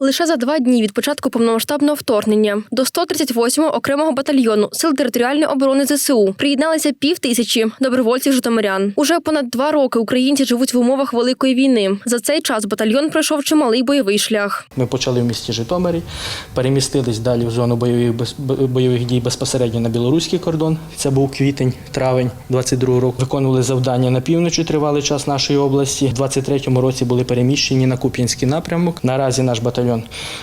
Лише за два дні від початку повномасштабного вторгнення до 138-го окремого батальйону Сил територіальної оборони ЗСУ приєдналися пів тисячі добровольців житомирян. Уже понад два роки українці живуть в умовах великої війни. За цей час батальйон пройшов чималий бойовий шлях. Ми почали в місті Житомирі, перемістились далі в зону бойових, бойових дій безпосередньо на білоруський кордон. Це був квітень, травень 22 року. Виконували завдання на півночі тривалий час нашої області. В 23-му році були переміщені на Куп'янський напрямок. Наразі наш батальйон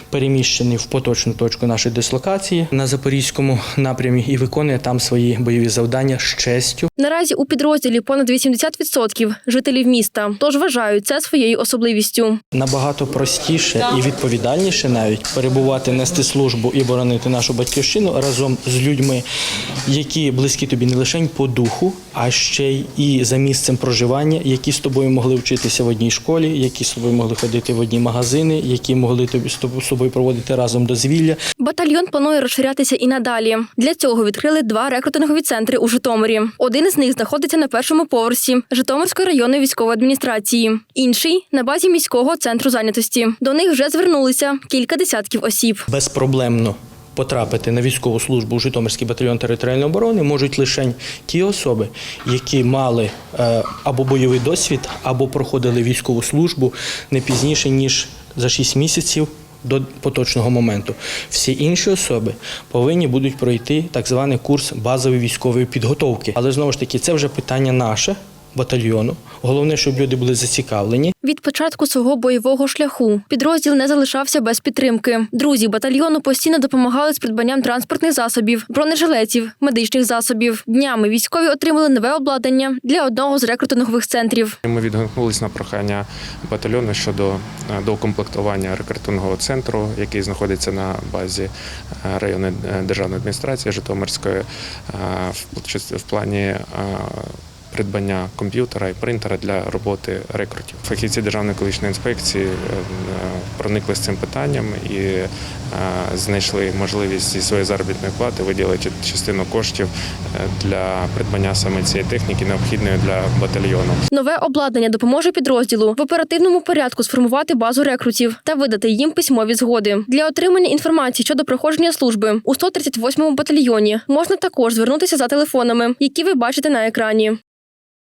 переміщений в поточну точку нашої дислокації на Запорізькому напрямі і виконує там свої бойові завдання з честю. Наразі у підрозділі понад 80% жителів міста, тож вважають це своєю особливістю. Набагато простіше і відповідальніше навіть перебувати, нести службу і боронити нашу батьківщину разом з людьми, які близькі тобі не лише по духу, а ще й і за місцем проживання, які з тобою могли вчитися в одній школі, які з тобою могли ходити в одні магазини, які могли тобі з собою проводити разом дозвілля. Батальйон планує розширятися і надалі. Для цього відкрили два рекрутингові центри у Житомирі. Один із них знаходиться на першому поверсі Житомирської районної військової адміністрації, інший на базі міського центру зайнятості. До них вже звернулися кілька десятків осіб. Безпроблемно потрапити на військову службу у Житомирський батальйон територіальної оборони можуть лише ті особи, які мали е, або бойовий досвід, або проходили військову службу не пізніше ніж за 6 місяців. До поточного моменту всі інші особи повинні будуть пройти так званий курс базової військової підготовки. Але знову ж таки, це вже питання наше батальйону. Головне, щоб люди були зацікавлені. Від початку свого бойового шляху підрозділ не залишався без підтримки. Друзі батальйону постійно допомагали з придбанням транспортних засобів, бронежилетів, медичних засобів. Днями військові отримали нове обладнання для одного з рекрутингових центрів. Ми відгукнулись на прохання батальйону щодо е, доукомплектування рекрутингового центру, який знаходиться на базі е, районної е, державної адміністрації Житомирської в плані придбання комп'ютера і принтера для роботи рекрутів. Фахівці Державної екологічної інспекції е, е, проникли з цим питанням і е, знайшли можливість зі своєї заробітної плати виділити частину коштів для придбання саме цієї техніки, необхідної для батальйону. Нове обладнання допоможе підрозділу в оперативному порядку сформувати базу рекрутів та видати їм письмові згоди. Для отримання інформації щодо проходження служби у 138-му батальйоні можна також звернутися за телефонами, які ви бачите на екрані.